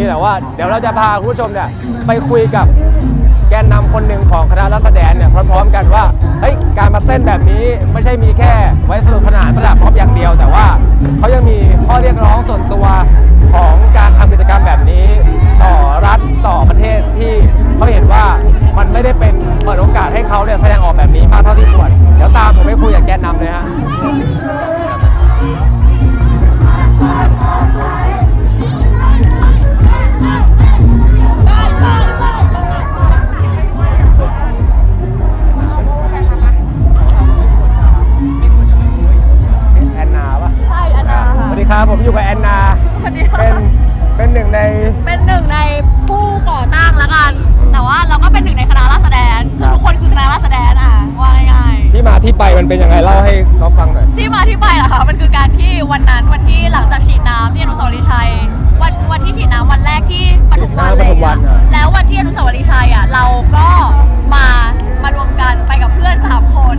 นี้แต่ว่าเดี๋ยวเราจะพาคุณผู้ชมเนี่ยไปคุยกับแกนนำคนหนึ่งของคณะรัษฎรเนี่ยพร้อมๆกันว่าเฮ้ยการมาเต้นแบบนี้ไม่ใช่มีแค่ไว้สนุกสนานประดับพร็อพอย่างเดียว แต่ว่าเขายังมีข้อเรียกร้องส่วนตัวของการทำกิจกรรมแบบนี้ ต่อรัฐต่อประเทศที่เขาเห็นว่ามันไม่ได้เป็นเปิดโอกาสให้เขาเนี่ยแสดงออกแบบนี้มากเท่าที่ควรเดี๋ยวตามผมไปคุยกับแกนนำเลยฮะ มาที่ไปมันเป็นยังไงเล่าให้เขาฟังหน่อยๆที่มาที่ไปล่ะคะมันคือการที่วันนั้นวันที่หลังจากฉีดน้ำที่อนุสาวรีย์ชัย วันวันที่ฉีดน้ำวันแรกที่ปทุมวันเลยปทุมวันอะแล้ววันที่อนุสาวรีย์ชัยอะเราก็มามารวมกันไปกับเพื่อนสามคน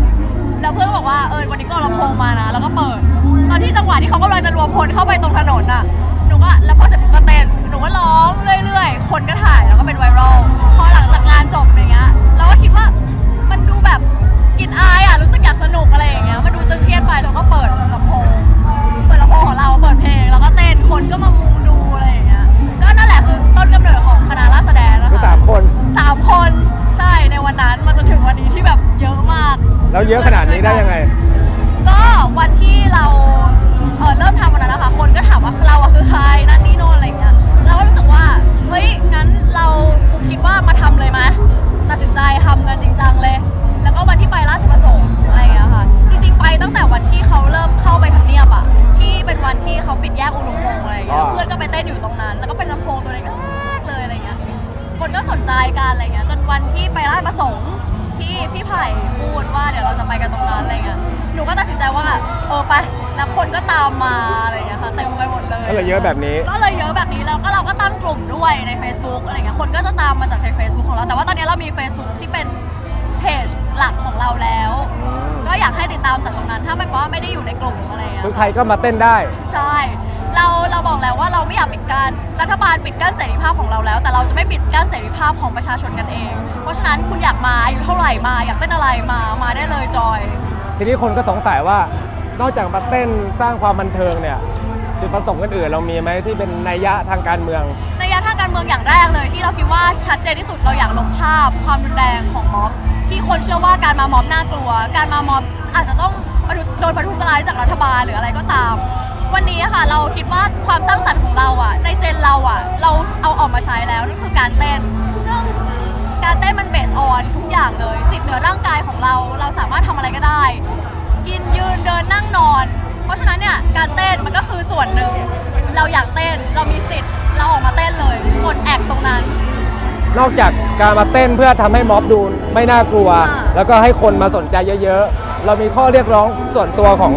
แล้วเพื่อนก็บอกว่าเออวันนี้ก็เอาลำโพงมานะ แล้วก็เปิด ตอนที่จังหวะที่เขากำลังจะรวมพลเข้าไปตรงถนนน่ะหนูก็แล้วพอเสร็จปุ๊บก็เต้นหนูก็ร้องเรื่อย ๆ คนก็ถ่ายแล้วก็เป็นไวรัล แล้วเยอะขนาดนี้ได้ยังไง ก็วันที่เราเออเริ่มทำวันนั้นนะคะคนก็ถามว่าเราอะคือใครนั่นนี่โน่นอะไรอย่างเงี้ยเราก็รู้สึกว่าเฮ้ยงั้นเราคิดว่ามาทำเลยไหมตัดสินใจทำกันจริงจังเลย แล้วก็วันที่ไปราชประสงค์อะไรอย่างเงี้ยค่ะ จริง ๆ ไปตั้งแต่วันที่เขาเริ่มเข้าไปทำเนียบอะที่เป็นวันที่เขาปิดแยกอุรุพงษ์อะไรอย่างเงี้ยอ่าเพื่อนก็ไปเต้นอยู่ตรงนั้น แล้วก็เป็นลำโพงตัวเล็กๆเลยอะไรเงี้ย คนก็สนใจกันอะไรเงี้ยจนวันที่ไปราชประสงค์ ที่พี่ไผ่พูดว่าเดี๋ยวเราจะไปกันตรงนั้นอะไรเงี้ยหนูก็ตัดสินใจว่าเออไปแล้วคนก็ตามมาอะไรเงี้ยค่ะเต็มไปหมดเลยก็เลยเยอะแบบนี้ ก็เลยเยอะแบบนี้แล้วก็เราก็ตั้งกลุ่มด้วยใน Facebook อะไรเงี้ยคนก็จะตามมาจากใน Facebook ของเราแต่ว่าตอนนี้เรามี Facebook ที่เป็นเพจหลักของเราแล้ว ก็อยากให้ติดตามจากตรงนั้นถ้าไม่เพราะว่าไม่ได้อยู่ในกลุ่มอะไรเงี้ยคือใครก็มาเต้นได้ ใช่เราเรา บอกแล้วว่าเราไม่อยากปิดกั้นรัฐบาลปิดกั้นเสรีภาพของเราแล้ว แต่เราจะไม่ปิดกั้นเสรีภาพของประชาชนกันเอง เพราะฉะนั้นคุณอยากมาอายุเท่าไหร่มาอยากเต้นอะไรมามาได้เลยจอย ทีนี้คนก็สงสัยว่านอกจากมาเต้นสร้างความบันเทิงเนี่ยจุดประสงค์อื่นๆเรามีไหมที่เป็นนัยยะทางการเมืองในยะทางการเมืองอย่างแรกเลย ที่เราคิดว่าชัดเจนที่สุดเราอยากลบภาพความรุนแรงของม็อบที่คนเชื่อว่าการมาม็อบน่ากลัว การมาม็อบอาจจะต้องประทุษโดนประทุษร้ายจากรัฐบาลหรืออะไรก็ตาม วันนี้อะค่ะเราคิดว่าความสร้างสรรค์ของเราอะในเจนเราอะเราเอาออกมาใช้แล้วนั่นคือการเต้น ซึ่งการเต้นมันเบสออนทุกอย่างเลย สิทธิ์เหนือร่างกายของเรา เราสามารถทำอะไรก็ได้ กินยืนเดินนั่งนอน เพราะฉะนั้นเนี่ยการเต้นมันก็คือส่วนหนึ่ง เราอยากเต้นเรามีสิทธิ์เราออกมาเต้นเลยกดแอกตรงนั้น นอกจากการมาเต้นเพื่อทำให้ม็อบดูไม่น่ากลัวค่ะแล้วก็ให้คนมาสนใจเยอะๆ เรามีข้อเรียกร้องส่วนตัวของ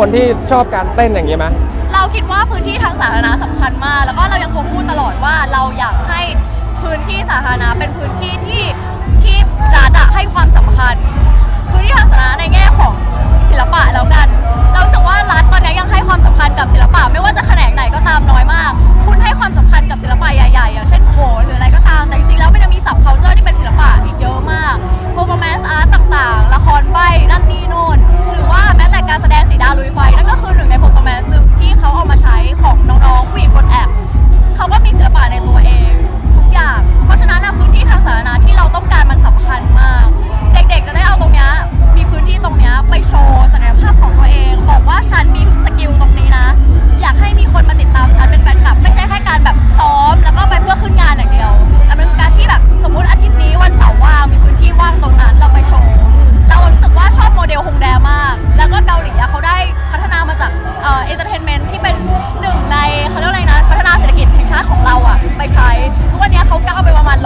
คนที่ชอบการเต้นอย่างนี้ไหม เราคิดว่าพื้นที่ทางสาธารณะสำคัญมาก แล้วก็เรายังคงพูดตลอดว่าเราอยากให้พื้นที่สาธารณะเป็นพื้นที่ที่ที่รัฐอะให้ความสำคัญ พื้นที่ทางสาธารณะในแง่ของ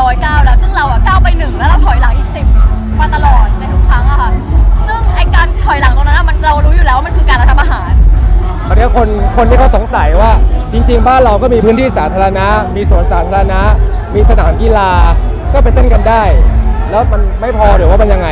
ร้อยเก้าแล้วซึ่งเราอะก้าวไปหนึ่งแล้วเราถอยหลังอีกสิบมาตลอดในทุกครั้งอะค่ะซึ่งไอการถอยหลังตรงนั้นอะมันเรารู้อยู่แล้วว่ามันคือการรัฐประหาร ตอนนี้คนคนที่เขาสงสัยว่าจริง ๆ บ้านเราก็มีพื้นที่สาธารณะ มีสวนสาธารณะ มีสนามกีฬาก็ไปเต้นกันได้ แล้วมันไม่พอหรือว่ามันยังไง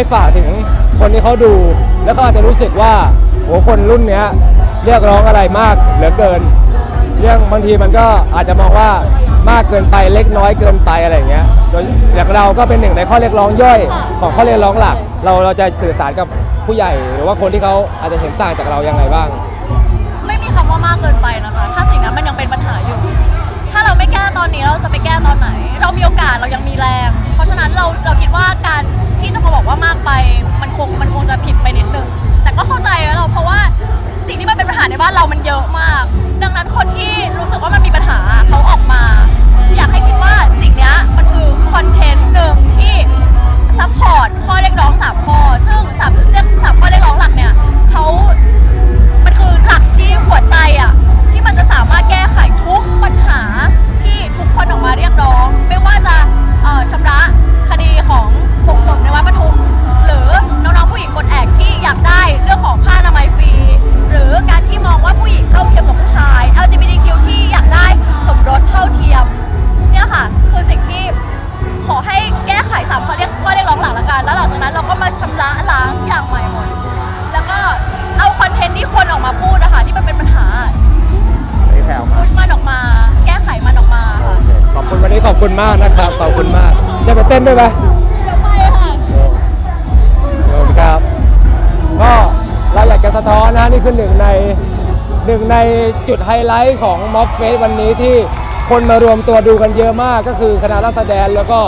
ให้ฝากถึงคนที่เขาดู แล้วก็อาจจะรู้สึกว่าโหคนรุ่นเนี้ยเรียกร้องอะไรมากเหลือเกิน เรื่องบางทีมันก็อาจจะมองว่ามากเกินไปเล็กน้อยเกินไปอะไรอย่างเงี้ยโดยอย่างเราก็เป็นหนึ่งในข้อเรียกร้องย่อยของข้อเรียกร้องหลัก เราเราจะสื่อสารกับผู้ใหญ่ หรือว่าคนที่เขาอาจจะเห็นต่างจากเรายังไงบ้าง ไม่มีคำว่ามากเกินไปนะคะ ถ้าสิ่งนั้นมันยังเป็นปัญหาอยู่ ถ้าเราไม่แก้ตอนนี้เราจะไปแก้ตอนไหน เรามีโอกาสเรายังมีแรง เพราะฉะนั้นเราเราคิดว่าการ ที่จะมาบอกว่ามากไปมันคงมันคงจะผิดไปนิดนึง แต่ก็เข้าใจแล้วเราเพราะว่าสิ่งที่มันเป็นปัญหาในบ้านเรามันเยอะมาก ดังนั้นคนที่รู้สึกว่ามันมีปัญหาเขาออกมา ไปเต้นด้วยไหมเดี๋ยวไปค่ะขอบคุณครับ ก็เราอยากจะสะท้อนนะนี่คือหนึ่งในหนึ่งในจุดไฮไลท์ของม็อบเฟสวันนี้ที่คนมารวมตัวดูกันเยอะมากก็คือคณะรัษฎรแล้วก็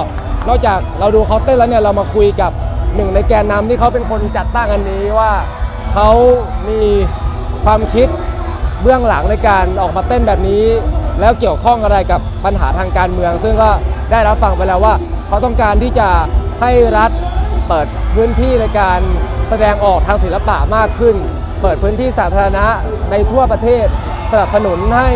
นอกจากเราดูเขาเต้นแล้วเนี่ยเรามาคุยกับหนึ่งในแกนนำที่เขาเป็นคนจัดตั้งอันนี้ว่าเขามีความคิดเบื้องหลังในการออกมาเต้นแบบนี้ แล้วเกี่ยวข้องอะไรกับปัญหาทางการเมือง ซึ่งก็ได้รับฟังไปแล้วว่า เขาต้องการที่จะให้รัฐเปิดพื้นที่ในการแสดงออกทางศิลปะมากขึ้น เปิดพื้นที่สาธารณะในทั่วประเทศ สนับสนุนให้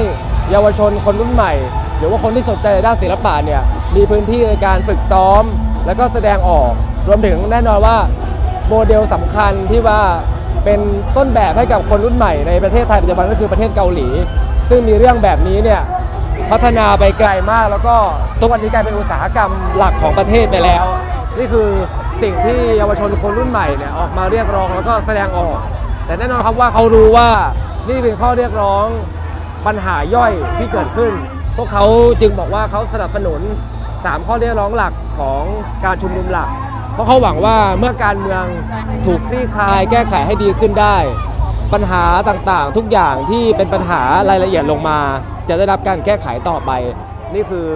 เยาวชนคนรุ่นใหม่ หรือว่าคนที่สนใจในด้านศิลปะเนี่ยมีพื้นที่ในการฝึกซ้อม แล้วก็แสดงออกรวมถึงแน่นอนว่าโมเดลสำคัญที่ว่าเป็นต้นแบบให้กับคนรุ่นใหม่ในประเทศไทยปัจจุบันก็คือประเทศเกาหลี ซึ่งมีเรื่องแบบนี้เนี่ย พัฒนาไปไกลมาก แล้วก็ทุกวันนี้กลายเป็นอุตสาหกรรมหลักของประเทศไปแล้ว นี่คือสิ่งที่เยาวชนคนรุ่นใหม่เนี่ยออกมาเรียกร้องแล้วก็แสดงออก แต่แน่นอนครับว่าเขารู้ว่านี่เป็นข้อเรียกร้องปัญหาย่อยที่เกิดขึ้น พวกเขาจึงบอกว่าเขาสนับสนุน 3 ข้อเรียกร้องหลักของการชุมนุมหลัก เพราะเขาหวังว่าเมื่อการเมืองถูกคลี่คลายแก้ไขให้ดีขึ้นได้ ปัญหาต่างๆ ทุกอย่างที่เป็นปัญหารายละเอียดลงมา จะได้รับการแก้ไขต่อไป นี่คือ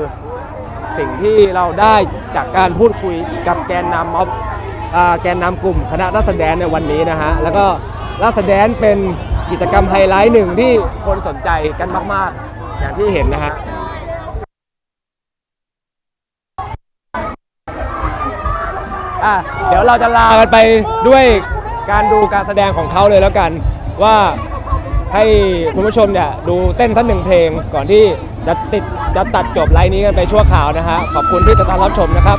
สิ่งที่เราได้จากการพูดคุยกับแกนนำม็อบแกนนำกลุ่มคณะรัษฎรในวันนี้นะฮะแล้วก็รัษฎรเป็นกิจกรรมไฮไลท์หนึ่งที่คนสนใจกันมาก ๆ อย่างที่เห็นนะฮะอะเดี๋ยวเราจะลากันไปด้วยการดูการแสดงของเขาเลยแล้วกัน ว่าให้คุณผู้ชมเนี่ยดูเต้นสักหนึ่งเพลงก่อนที่จะติดจะตัดจบไลน์นี้กันไปชั่วข่าวนะฮะขอบคุณที่ติดตามรับชมนะครับ